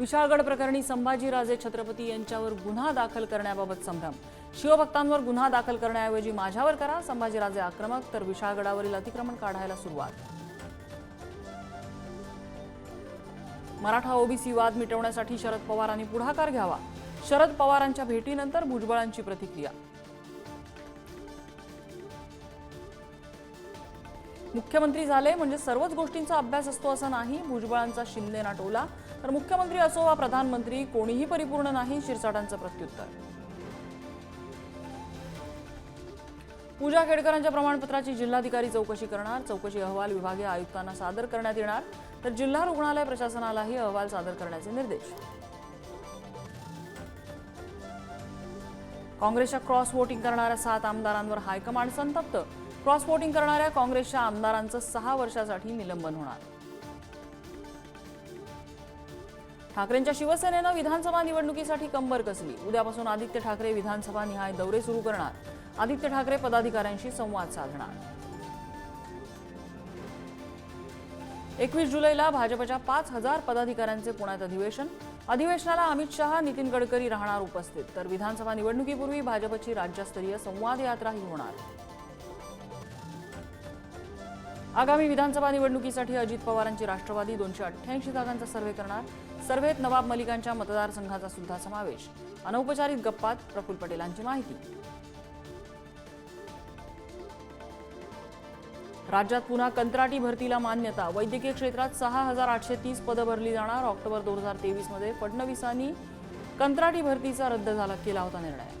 विशाळगड प्रकरणी संभाजीराजे छत्रपती यांच्यावर गुन्हा दाखल करण्याबाबत संभ्रम. शिवभक्तांवर गुन्हा दाखल करण्याऐवजी माझ्यावर करा. संभाजीराजे आक्रमक तर विशाळगडावरील अतिक्रमण काढायला सुरुवात. मराठा ओबीसी वाद मिटवण्यासाठी शरद पवारांनी पुढाकार घ्यावा. शरद पवारांच्या भेटीनंतर भुजबळांची प्रतिक्रिया. मुख्यमंत्री झाले म्हणजे सर्वच गोष्टींचा अभ्यास असतो असं नाही भुजबळांचा शिंदेना टोला तर मुख्यमंत्री असो वा प्रधानमंत्री कोणीही परिपूर्ण नाही शिरसाटांचं प्रत्युत्तर. पूजा खेडकरांच्या प्रमाणपत्राची जिल्हाधिकारी चौकशी करणार. चौकशी अहवाल विभागीय आयुक्तांना सादर करण्यात येणार. तर जिल्हा रुग्णालय प्रशासनालाही अहवाल सादर करण्याचे निर्देश. काँग्रेसच्या क्रॉस वोटिंग करणाऱ्या सात आमदारांवर हायकमांड संतप्त. क्रॉस वोटिंग करणाऱ्या काँग्रेसच्या आमदारांचं सहा वर्षासाठी निलंबन होणार. ठाकरेंच्या शिवसेनेनं विधानसभा निवडणुकीसाठी कंबर कसली? उद्यापासून आदित्य ठाकरे विधानसभा निहाय दौरे सुरू करणार. आदित्य ठाकरे पदाधिकाऱ्यांशी संवाद साधणार. एकवीस जुलैला भाजपच्या पाच हजार पदाधिकाऱ्यांचे पुण्यात अधिवेशन. अधिवेशनाला अमित शहा नितीन गडकरी राहणार उपस्थित. तर विधानसभा निवडणुकीपूर्वी भाजपची राज्यस्तरीय संवाद यात्राही होणार. आगामी विधानसभा निवडणुकीसाठी अजित पवारांची राष्ट्रवादी दोनशे अठ्ठ्याऐंशी जागांचा सर्व्हे करणार. सर्व्हेत नवाब मलिकांच्या मतदारसंघाचा सुद्धा समावेश. अनौपचारिक गप्पात प्रफुल्ल पटेलांची माहिती. राज्यात पुन्हा कंत्राटी भरतीला मान्यता. वैद्यकीय क्षेत्रात सहा हजार आठशे तीस पदं भरली जाणार. ऑक्टोबर दोन हजार तेवीसमध्ये फडणवीसांनी कंत्राटी भरतीचा रद्द झाला केला होता निर्णय.